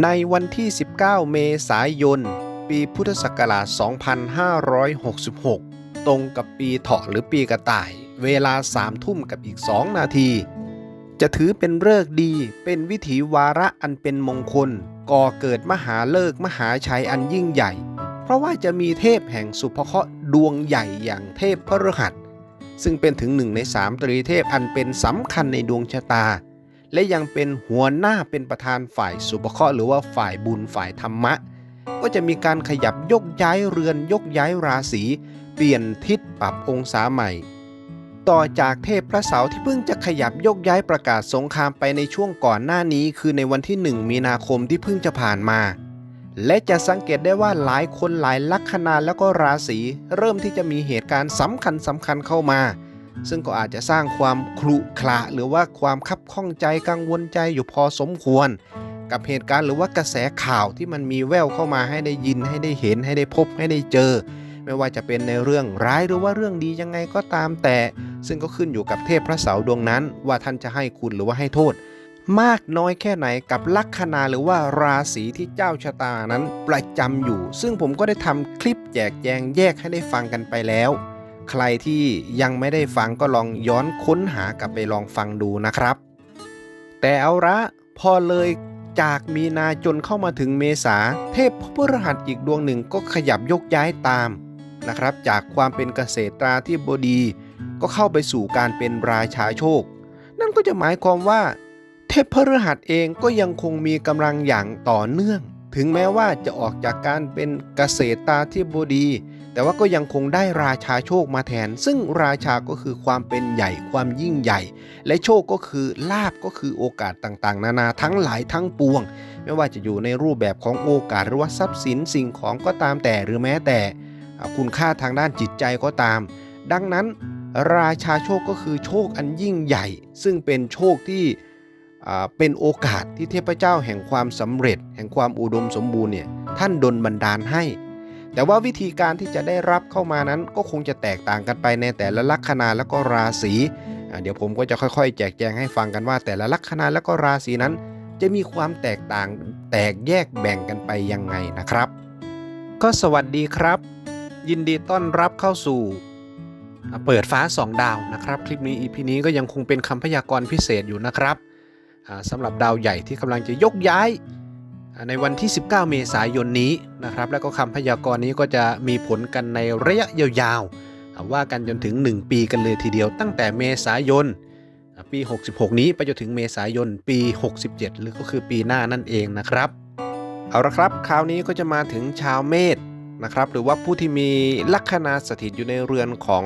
ในวันที่ 19 เมษายน ปีพุทธศักราช 2566 ตรงกับปีเถาะหรือปีกระต่าย เวลา3ทุ่มกับอีก 2 นาที จะถือเป็นเลิกดี เป็นวิถีวาระอันเป็นมงคล ก่อเกิดมหาเลิกมหาชัยอันยิ่งใหญ่ เพราะว่าจะมีเทพแห่งสุภเคราะห์ดวงใหญ่อย่างเทพพระฤหัส ซึ่งเป็นถึงหนึ่งในสามตรีเทพอันเป็นสำคัญในดวงชะตา และยังเป็นหัวหน้าเป็นประธานฝ่ายสุภเคราะห์หรือว่าฝ่ายบุญฝ่ายธรรมะ ก็จะมีการขยับยกย้ายเรือนยกย้ายราศีเปลี่ยนทิศปรับองศาใหม่ ต่อจากเทพพระเสาร์ที่เพิ่งจะขยับยกย้ายประกาศสงครามไปในช่วงก่อนหน้านี้ คือในวันที่ 1 มีนาคมที่เพิ่งจะผ่านมา และจะสังเกตได้ว่าหลายคนหลายลัคนาแล้วก็ราศีเริ่มที่จะมีเหตุการณ์สำคัญสำคัญเข้ามา ซึ่งก็อาจจะสร้างความครุขระหรือว่าความคับข้องใจกังวลใจอยู่พอสมควร กับเหตุการณ์หรือว่ากระแสข่าวที่มันมีแววเข้ามาให้ได้ยินให้ได้เห็นให้ได้พบให้ได้เจอ ไม่ว่าจะเป็นในเรื่องร้ายหรือว่าเรื่องดียังไงก็ตามแต่ ซึ่งก็ขึ้นอยู่กับเทพพระเสาดวงนั้น ว่าท่านจะให้คุณหรือว่าให้โทษ มากน้อยแค่ไหนกับลัคนาหรือว่าราศีที่เจ้าชะตานั้นประจำอยู่ ซึ่งผมก็ได้ทำคลิปแจกแจงแยกให้ได้ฟังกันไปแล้ว ใครที่ยังไม่ได้ฟังก็ลองย้อนค้นหากลับไปลองฟังดูนะครับ แต่เอาละพอเลยจากมีนาจนเข้ามาถึงเมษา เทพพฤหัสอีกดวงหนึ่งก็ขยับยกย้ายตามนะครับ จากความเป็นเกษตราธิบดี ก็เข้าไปสู่การเป็นราชาโชค นั่นก็จะหมายความว่า เทพพฤหัสเองก็ยังคงมีกำลังอย่างต่อเนื่อง ถึงแม้ว่าจะออกจากการเป็นเกษตราธิบดี แต่ว่าก็ยังคงได้ราชาโชคมาแทน ซึ่งราชาก็คือความเป็นใหญ่ความยิ่งใหญ่ และโชคก็คือลาบก็คือโอกาสต่างๆ นานาทั้งหลายทั้งปวง ไม่ว่าจะอยู่ในรูปแบบของโอกาสหรือว่าทรัพย์สินสิ่งของก็ตามแต่หรือแม้แต่คุณค่าทางด้านจิตใจก็ตาม ดังนั้น ราชาโชคก็คือโชคอันยิ่งใหญ่ ซึ่งเป็นโชคที่เป็นโอกาสที่เทพเจ้าแห่งความสำเร็จ แห่งความอุดมสมบูรณ์เนี่ยท่านดลบันดาลให้ แต่ว่าวิธีการที่จะได้รับเข้ามานั้นก็คงจะแตกต่างกันไปในแต่ละลัคนาแล้วก็ราศีเดี๋ยวผมก็จะค่อยๆ แจกแจงให้ฟังกันว่า แต่ละลัคนาแล้วก็ราศีนั้น จะมีความแตกต่างแตกแยกแบ่งกันไปยังไงนะครับ ก็สวัสดีครับ ยินดีต้อนรับเข้าสู่เปิดฟ้า 2 ดาวนะครับ คลิปนี้ EP นี้ก็ยังคงเป็นคำพยากรณ์พิเศษอยู่นะครับสำหรับดาวใหญ่ที่กำลังจะยกย้าย ในวันที่ 19 เมษายนนี้นะครับ แล้วก็คำพยากรณ์นี้ก็จะมีผลกันในระยะยาวๆ ว่ากันจนถึง 1 ปีกันเลยทีเดียว ตั้งแต่เมษายนปี 66 นี้ไปจนถึงเมษายนปี 67 หรือก็คือปีหน้านั่นเองนะครับ เอาละครับ คราวนี้ก็จะมาถึงชาวเมษนะครับ หรือว่าผู้ที่มีลัคนาสถิตอยู่ในเรือนของ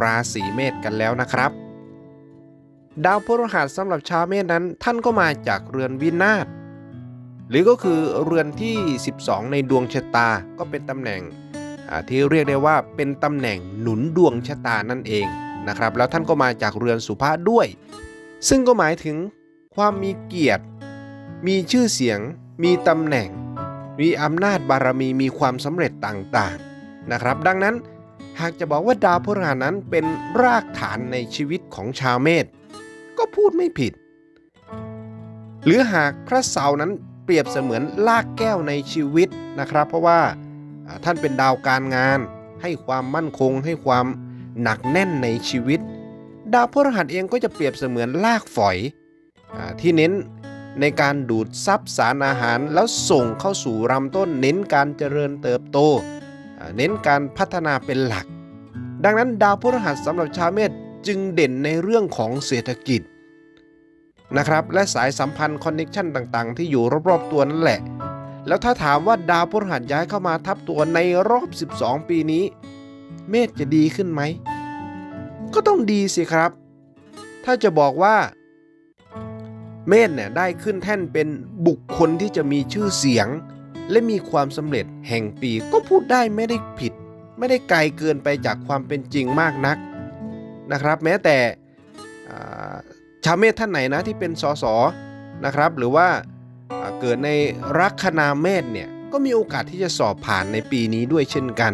ราศีเมษกันแล้วนะครับ ดาวพฤหัสสำหรับชาวเมษนั้นท่านก็มาจากเรือนวินาศ หรือก็คือเรือนที่ 12 ในดวงชะตาก็เป็นตำแหน่งที่เรียกได้ว่าเป็นตำแหน่งหนุนดวงชะตานั่นเองนะครับ แล้วท่านก็มาจากเรือนสุภาษด้วย ซึ่งก็หมายถึงความมีเกียรติ มีชื่อเสียง มีตำแหน่ง มีอำนาจบารมีมีความสำเร็จต่างๆนะครับ ดังนั้นหากจะบอกว่าดาวพฤหัสนั้นเป็นรากฐานในชีวิตของชาวเมษก็พูดไม่ผิด หรือหากพระเสาร์นั้น เปรียบเสมือนลากแก้วในชีวิตนะครับ เพราะว่าท่านเป็นดาวการงาน ให้ความมั่นคง ให้ความหนักแน่นในชีวิต ดาวพฤหัสเองก็จะเปรียบเสมือนลากฝอยอที่เน้นในการดูดซับสารอาหารแล้วส่งเข้าสู่ลำต้น เน้นการเจริญเติบโต เน้นการพัฒนาเป็นหลัก ดังนั้นดาวพฤหัสสำหรับชาวเมษจึงเด่นในเรื่องของเศรษฐกิจ นะครับและสายสัมพันธ์คอนเนคชันต่างๆ ที่อยู่รอบๆตัวนั่นแหละ แล้วถ้าถามว่าดาวพฤหัสย้ายเข้ามาทับตัวในรอบ 12 ปีนี้ เมษจะดีขึ้นไหม ก็ต้องดีสิครับ ถ้าจะบอกว่า เมธเนี่ยได้ขึ้นแท่นเป็นบุคคลที่จะมีชื่อเสียง และมีความสำเร็จแห่งปีก็พูดได้ไม่ได้ผิด ไม่ได้ไกลเกินไปจากความเป็นจริงมากนักนะครับ แม้แต่ ชาวเมธท่านไหนนะที่เป็นสสนะครับ หรือว่าเกิดในลัคนาเมษเนี่ยก็มีโอกาสที่จะสอบผ่านในปีนี้ด้วยเช่นกัน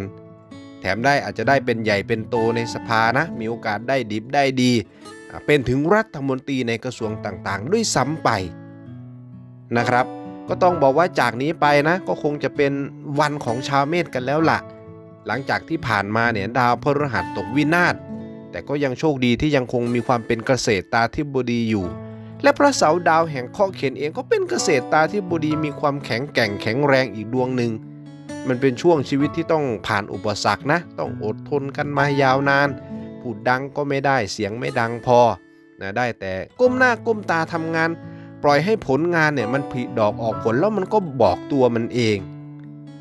แถมได้อาจจะได้เป็นใหญ่เป็นโตในสภานะ มีโอกาสได้ดิบได้ดี เป็นถึงรัฐมนตรีในกระทรวงต่างๆ ด้วยซ้ำไปนะครับ ก็ต้องบอกว่าจากนี้ไปนะ ก็คงจะเป็นวันของชาวเมษกันแล้วล่ะ หลังจากที่ผ่านมาเนี่ยดาวพฤหัสตกวินาศ แต่ก็ยังโชคดีที่ยังคงมีความเป็นเกษตรตาธิบดีอยู่ และพระเสาร์ดาวแห่งข้อเขียนเองก็เป็นเกษตรตาธิบดีมีความแข็งแกร่งแข็งแรงอีกดวงหนึ่ง มันเป็นช่วงชีวิตที่ต้องผ่านอุปสรรคนะ ต้องอดทนกันมายาวนาน พูดดังก็ไม่ได้เสียงไม่ดังพอนะได้แต่ก้มหน้าก้มตาทำงาน ปล่อยให้ผลงานเนี่ยมันผลิดอกออกผลแล้วมันก็บอกตัวมันเอง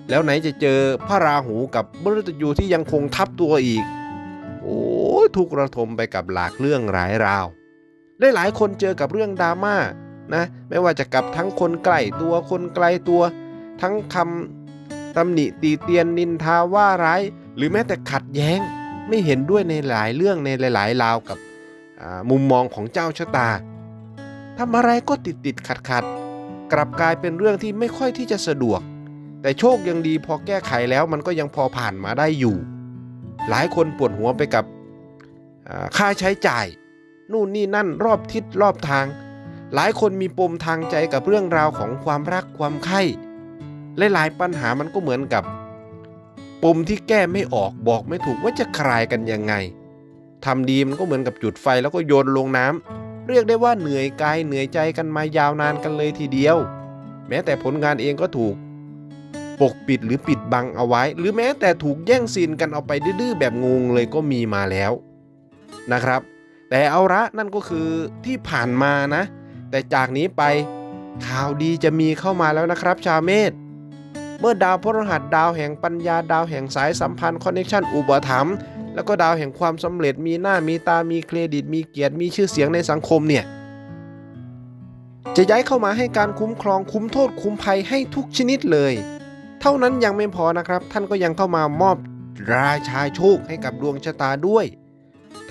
แล้วไหนจะเจอพระราหูกับมฤตยูที่ยังคงทับตัวอีก โอ้ ทุกข์ระทมไปกับหลากเรื่องหลายราวได้หลายคนเจอกับเรื่องดราม่านะไม่ว่าจะกับทั้งคนใกล้ตัวคนไกลตัว ทั้งคำตำหนิตีเตียนนินทาว่าร้าย หรือแม้แต่ขัดแย้งไม่เห็นด้วยในหลายเรื่องในหลายๆราวกับมุมมองของเจ้าชะตาทำอะไรก็ติดติดขัดขัดกลับกลายเป็นเรื่องที่ไม่ค่อยที่จะสะดวก แต่โชคยังดีพอแก้ไขแล้วมันก็ยังพอผ่านมาได้อยู่ หลายคนปวดหัวไปกับ ค่าใช้จ่าย นู่นนี่นั่นรอบทิศรอบทาง หลายคนมีปมทางใจกับเรื่องราวของความรักความใคร่หลายๆปัญหามันก็เหมือนกับ ปมที่แก้ไม่ออกบอกไม่ถูกว่าจะคลายกันยังไงทำดีมันก็เหมือนกับจุดไฟแล้วก็โยนลงน้ำเรียกได้ว่าเหนื่อยกายเหนื่อยใจกันมายาวนานกันเลยทีเดียว แม้แต่ผลงานเองก็ถูก ปกปิดหรือปิดบังเอาไว้ หรือแม้แต่ถูกแย่งซีนกันเอาไปดื้อแบบงงเลยก็มีมาแล้ว นะครับ แต่เอาละนั่นก็คือที่ผ่านมานะ แต่จากนี้ไปข่าวดีจะมีเข้ามาแล้วนะครับ ชาวเมษเมื่อดาวพฤหัสดาวแห่งปัญญาดาวแห่งสายสัมพันธ์คอนเนคชันอุปถัมภ์แล้วก็ดาวแห่งความสำเร็จมีหน้ามีตามีเครดิต มีเกียรติมีชื่อเสียงในสังคมเนี่ยจะย้ายเข้ามาให้การคุ้มครองคุ้มโทษคุ้มภัยให้ทุกชนิดเลย เท่านั้นยังไม่พอนะครับ ท่านก็ยังเข้ามามอบราชาโชคให้กับดวงชะตาด้วย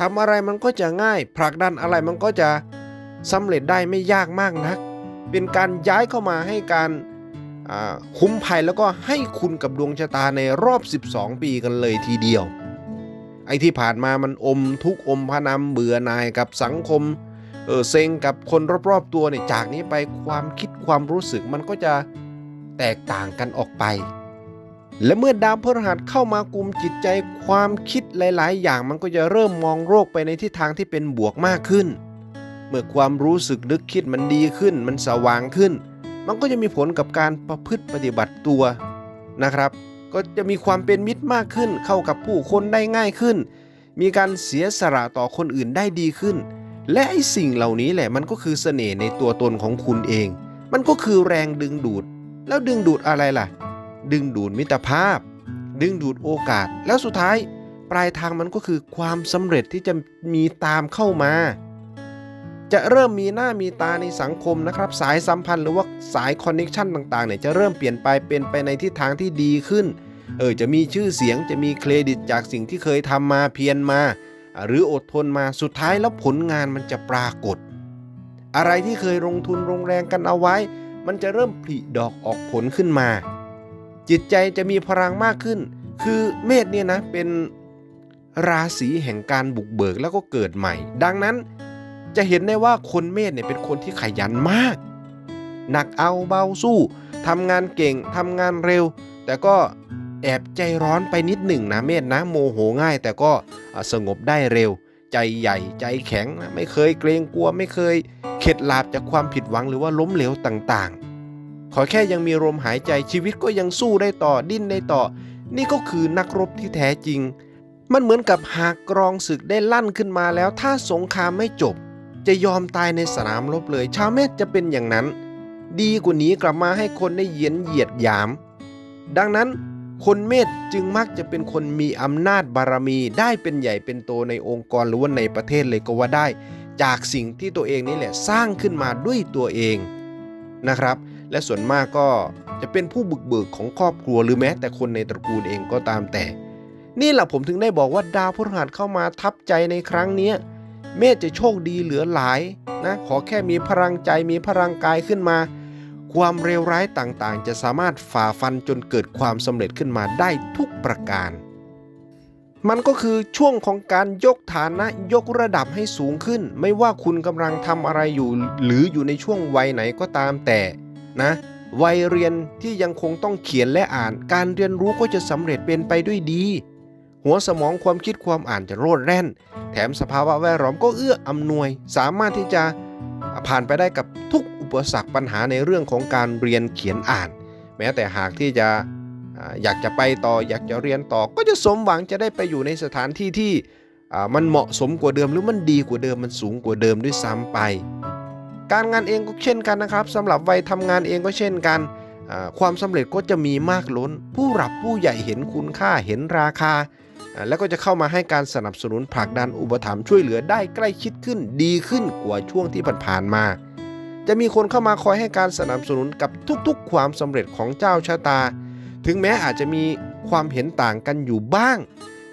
ทำอะไรมันก็จะง่าย ผลักดันอะไรมันก็จะสำเร็จได้ไม่ยากมากนัก เป็นการย้ายเข้ามาให้การคุ้มภัยแล้วก็ให้คุณกับดวงชะตาในรอบ 12 ปีกันเลยทีเดียว ไอ้ที่ผ่านมามันอมทุกอมพนำเบื่อหน่ายกับสังคมเออเซ็งกับคนรอบๆตัวเนี่ยจากนี้ไปความคิดความรู้สึกมันก็จะแตกต่างกันออกไป และเมื่อดาวพฤหัสเข้ามากลุ่มจิตใจความคิดหลาย ๆ อย่างมันก็จะเริ่มมองโรคไปในทิศทางที่เป็นบวกมากขึ้น เมื่อความรู้สึกนึกคิดมันดีขึ้น มันสว่างขึ้น มันก็จะมีผลกับการประพฤติปฏิบัติตัวนะครับ ก็จะมีความเป็นมิตรมากขึ้น เข้ากับผู้คนได้ง่ายขึ้น มีการเสียสละต่อคนอื่นได้ดีขึ้น และไอ้สิ่งเหล่านี้แหละมันก็คือเสน่ห์ในตัวตนของคุณเอง มันก็คือแรงดึงดูด แล้วดึงดูดอะไรล่ะ ดึงดูดมิตรภาพ ดึงดูดโอกาส แล้วสุดท้ายปลายทางมันก็คือความสำเร็จที่จะมีตามเข้ามา จะเริ่มมีหน้ามีตาในสังคมนะครับ สายสัมพันธ์หรือว่าสายคอนเน็ชันต่างๆเนี่ยจะเริ่มเปลี่ยนไปเป็นไปในทิศทางที่ดีขึ้น เออจะมีชื่อเสียงจะมีเครดิตจากสิ่งที่เคยทำมาเพียรมา หรืออดทนมาสุดท้ายแล้วผลงานมันจะปรากฏ อะไรที่เคยลงทุนลงแรงกันเอาไว้ มันจะเริ่มผลิดอกออกผลขึ้นมา จิตใจจะมีพลังมากขึ้น คือเมษเนี่ยนะเป็นราศีแห่งการบุกเบิกแล้วก็เกิดใหม่ ดังนั้นจะเห็นได้ว่าคนเมษเนี่ยเป็นคนที่ขยันมาก หนักเอาเบาสู้ทำงานเก่งทำงานเร็ว แต่ก็แอบใจร้อนไปนิดหนึ่งนะเมษนะโมโหง่าย แต่ก็สงบได้เร็ว ใจใหญ่ใจแข็งนะไม่เคยเกรงกลัวไม่เคยเข็ดหลาบจากความผิดหวังหรือว่าล้มเหลวต่างๆ ขอแค่ยังมีลมหายใจชีวิตก็ยังสู้ได้ต่อดิ้นได้ต่อ นี่ก็คือนักรบที่แท้จริง มันเหมือนกับหากกรองศึกได้ลั่นขึ้นมาแล้ว ถ้าสงครามไม่จบ จะยอมตายในสนามรบเลย ชาวเมธจะเป็นอย่างนั้น ดีกว่านี้กลับมาให้คนได้เยียนเหยียดหยาม ดังนั้นคนเมธจึงมักจะเป็นคนมีอำนาจบารมีได้เป็นใหญ่เป็นโตในองค์กรหรือว่าในประเทศเลยก็ว่าได้ จากสิ่งที่ตัวเองนี่แหละสร้างขึ้นมาด้วยตัวเองนะครับ และส่วนมากก็จะเป็นผู้บุกเบิกของครอบครัวหรือแม้แต่คนในตระกูลเองก็ตามแต่ นี่แหละผมถึงได้บอกว่าดาวพฤหัสเข้ามาทับใจในครั้งนี้เมษจะโชคดีเหลือหลายนะขอแค่มีพลังใจมีพลังกายขึ้นมา ความเลวร้ายต่างๆ จะสามารถฝ่าฟันจนเกิดความสำเร็จขึ้นมาได้ทุกประการ มันก็คือช่วงของการยกฐานะยกระดับให้สูงขึ้น ไม่ว่าคุณกำลังทำอะไรอยู่ หรืออยู่ในช่วงวัยไหนก็ตามแต่ นะวัยเรียนที่ยังคงต้องเขียนและอ่าน การเรียนรู้ก็จะสำเร็จเป็นไปด้วยดี หัวสมองความคิดความอ่านจะโรดแร่น แถมสภาวะแวดล้อมก็เอื้ออำนวย สามารถที่จะผ่านไปได้กับทุกอุปสรรคปัญหาในเรื่องของการเรียนเขียนอ่าน แม้แต่หากที่จะอยากจะไปต่ออยากจะเรียนต่อ ก็จะสมหวังจะได้ไปอยู่ในสถานที่ที่มันเหมาะสมกว่าเดิมหรือมันดีกว่าเดิมมันสูงกว่าเดิมด้วยซ้ำไป การงานเองก็เช่นกันนะครับสำหรับวัยทำงานเองก็เช่นกัน ความสำเร็จก็จะมีมากล้น ผู้หลับผู้ใหญ่เห็นคุณค่าเห็นราคาอ่าแล้วก็จะเข้ามาให้การสนับสนุนผลักดันอุปถัมภ์ช่วยเหลือได้ใกล้ชิดขึ้นดีขึ้นกว่าช่วงที่ผ่านๆมา จะมีคนเข้ามาคอยให้การสนับสนุนกับทุกๆ ความสำเร็จของเจ้าชะตา ถึงแม้อาจจะมีความเห็นต่างกันอยู่บ้าง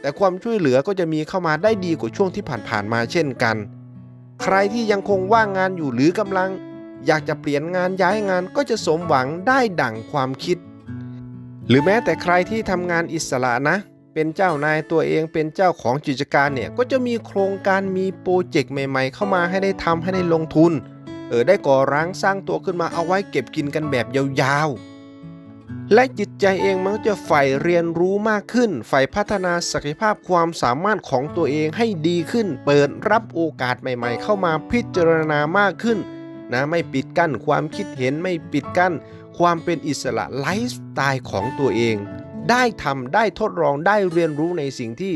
แต่ความช่วยเหลือก็จะมีเข้ามาได้ดีกว่าช่วงที่ผ่านๆมาเช่นกัน ใครที่ยังคงว่างงานอยู่หรือกำลัง อยากจะเปลี่ยนงานย้ายงานก็จะสมหวังได้ดั่งความคิด หรือแม้แต่ใครที่ทำงานอิสระนะ เป็นเจ้านายตัวเองเป็นเจ้าของกิจการเนี่ยก็จะมีโครงการมีโปรเจกต์ใหม่ ๆ เข้ามาให้ได้ทำให้ได้ลงทุน เออได้ก่อร้างสร้างตัวขึ้นมาเอาไว้เก็บกินกันแบบยาวๆและจิ ใจเองมันก็จะใฝ่เรียนรู้มากขึ้นใฝ่พัฒนาศักยภาพความสามารถของตัวเองให้ดีขึ้น เปิดรับโอกาสใหม่ๆ เข้ามาพิจารณามากขึ้นนะไม่ปิดกั้นความคิดเห็นไม่ปิดกั้น ความเป็นอิสระไลฟ์สไตล์ของตัวเอง ได้ทำได้ทดลองได้เรียนรู้ในสิ่งที่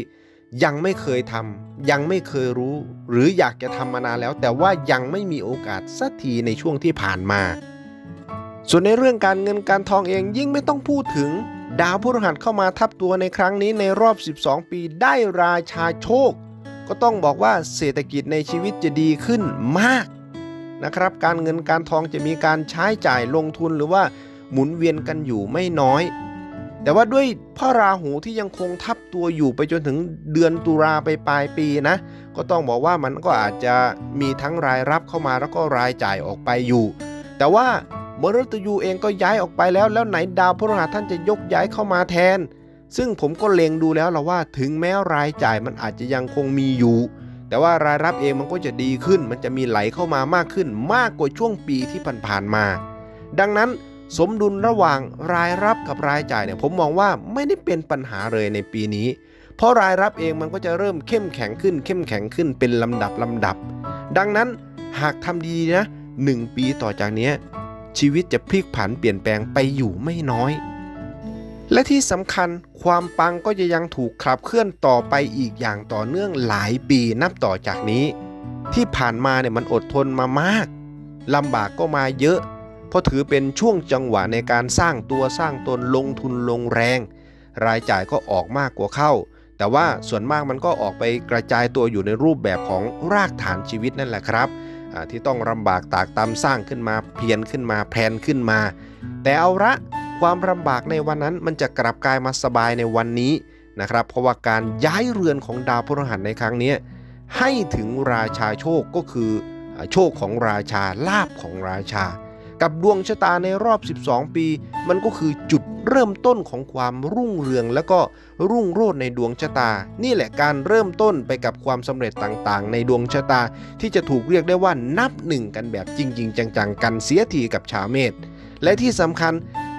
ยังไม่เคยทำยังไม่เคยรู้ หรืออยากจะทำมานานแล้ว แต่ว่ายังไม่มีโอกาสสักทีในช่วงที่ผ่านมา ส่วนในเรื่องการเงินการทองเองยิ่งไม่ต้องพูดถึง ดาวพฤหัสเข้ามาทับตัวในครั้งนี้ในรอบ 12 ปีได้ราชาโชค ก็ต้องบอกว่าเศรษฐกิจในชีวิตจะดีขึ้นมากนะครับการเงินการทองจะมีการใช้จ่ายลงทุนหรือว่าหมุนเวียนกันอยู่ไม่น้อย แต่ว่าด้วยพระราหูที่ยังคงทับตัวอยู่ไปจนถึงเดือนตุลาไปปลายปีนะ ก็ต้องบอกว่ามันก็อาจจะมีทั้งรายรับเข้ามาแล้วก็รายจ่ายออกไปอยู่ แต่ว่า มฤตยูเองก็ย้ายออกไปแล้ว แล้วไหนดาวพฤหัสท่านจะยกย้ายเข้ามาแทน ซึ่งผมก็เล็งดูแล้วละว่าถึงแม้รายจ่ายมันอาจจะยังคงมีอยู่ แต่ว่ารายรับเองมันก็จะดีขึ้น มันจะมีไหลเข้ามามากขึ้น มากกว่าช่วงปีที่ผ่านๆมา ดังนั้นสมดุลระหว่างรายรับกับรายจ่ายเนี่ยผมมองว่าไม่ได้เป็นปัญหาเลยในปีนี้ เพราะรายรับเองมันก็จะเริ่มเข้มแข็งขึ้น เข้มแข็งขึ้นเป็นลำดับลำดับ ดังนั้นหากทำดีๆนะหนึ่งปีต่อจากนี้ ชีวิตจะพลิกผันเปลี่ยนแปลงไปอยู่ไม่น้อย และที่สำคัญความปังก็จะยังถูกขับเคลื่อนต่อไปอีกอย่างต่อเนื่องหลายปีนับต่อจากนี้ ที่ผ่านมาเนี่ยมันอดทนมามากลำบากก็มาเยอะ เพราะถือเป็นช่วงจังหวะในการสร้างตัวสร้างตนลงทุนลงแรง รายจ่ายก็ออกมากกว่าเข้า แต่ว่าส่วนมากมันก็ออกไปกระจายตัวอยู่ในรูปแบบของรากฐานชีวิตนั่นแหละครับ ที่ต้องลำบากตากตำสร้างขึ้นมาเพียรขึ้นมาแพลนขึ้นมา แต่เอาละความลำบากในวันนั้นมันจะกลับกลายมาสบายในวันนี้นะครับ เพราะว่าการย้ายเรือนของดาวพฤหัสในครั้งนี้ให้ถึงราชาโชคก็คือโชคของราชาลาบของราชา กับดวงชะตาในรอบ 12 ปี มันก็คือจุดเริ่มต้นของความรุ่งเรืองแล้วก็รุ่งโรจน์ในดวงชะตา นี่แหละการเริ่มต้นไปกับความสำเร็จต่างๆ ในดวงชะตา ที่จะถูกเรียกได้ว่านับหนึ่งกันแบบจริง ๆ จังๆ กันเสียทีกับชาวเมษและที่สำคัญ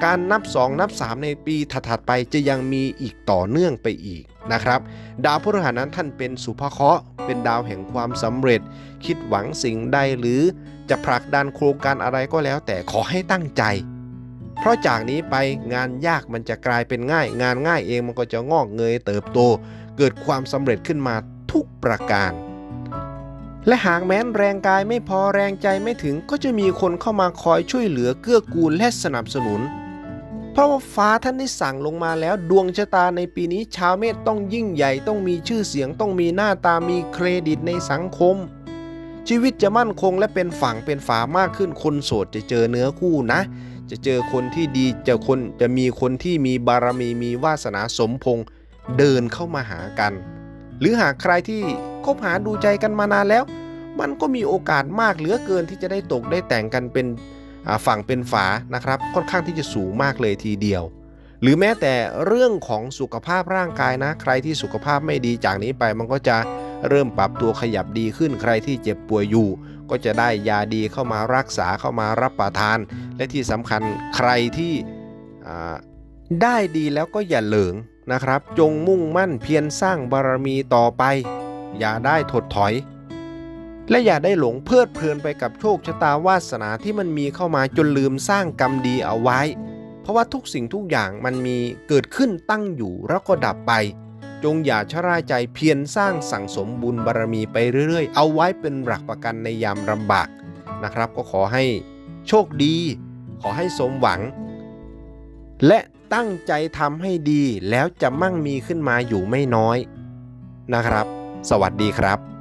การนับ 2 นับ 3 ในปีถัดๆไปจะยังมีอีกต่อเนื่องไปอีกนะครับ ดาวพฤหัสนั้นท่านเป็นสุภเคราะห์เป็นดาวแห่งความสำเร็จ คิดหวังสิ่งใดหรือจะผลักดันโครงการอะไรก็แล้ว แต่ขอให้ตั้งใจ เพราะจากนี้ไปงานยากมันจะกลายเป็นง่าย งานง่ายเองมันก็จะงอกเงยเติบโต เกิดความสำเร็จขึ้นมาทุกประการและหากแม้นแรงกายไม่พอแรงใจไม่ถึงก็จะมีคนเข้ามาคอยช่วยเหลือเกื้อกูลและสนับสนุน เพราะว่าฟ้าท่านได้สั่งลงมาแล้วดวงชะตาในปีนี้ชาวเมษต้องยิ่งใหญ่ต้องมีชื่อเสียงต้องมีหน้าตามีเครดิตในสังคม ชีวิตจะมั่นคงและเป็นฝั่งเป็นฝามากขึ้นคนโสดจะเจอเนื้อคู่นะ จะเจอคนที่ดีจะคนจะมีคนที่มีบารมีมีวาสนาสมพงษ์เดินเข้ามาหากัน หรือหากใครที่คบหาดูใจกันมานานแล้ว มันก็มีโอกาสมากเหลือเกินที่จะได้ตกได้แต่งกันเป็น ฝั่งเป็นฝานะครับ ค่อนข้างที่จะสูงมากเลยทีเดียว หรือแม้แต่เรื่องของสุขภาพร่างกายนะ ใครที่สุขภาพไม่ดีจากนี้ไปมันก็จะเริ่มปรับตัวขยับดีขึ้นใครที่เจ็บป่วยอยู่ ก็จะได้ยาดีเข้ามารักษาเข้ามารับประทาน และที่สำคัญใครที่ได้ดีแล้วก็อย่าเหลิงนะครับ จงมุ่งมั่นเพียรสร้างบารมีต่อไป อย่าได้ถดถอย และอย่าได้หลงเพลิดเพลินไปกับโชคชะตาวาสนาที่มันมีเข้ามาจนลืมสร้างกรรมดีเอาไว้ เพราะว่าทุกสิ่งทุกอย่างมันมีเกิดขึ้นตั้งอยู่แล้วก็ดับไป จงอย่าชะล่าใจเพียรสร้างสั่งสมบุญบารมีไปเรื่อยๆ เอาไว้เป็นหลักประกันในยามลำบากนะครับ ก็ขอให้โชคดี ขอให้สมหวัง และตั้งใจทำให้ดีแล้วจะมั่งมีขึ้นมาอยู่ไม่น้อยนะครับ สวัสดีครับ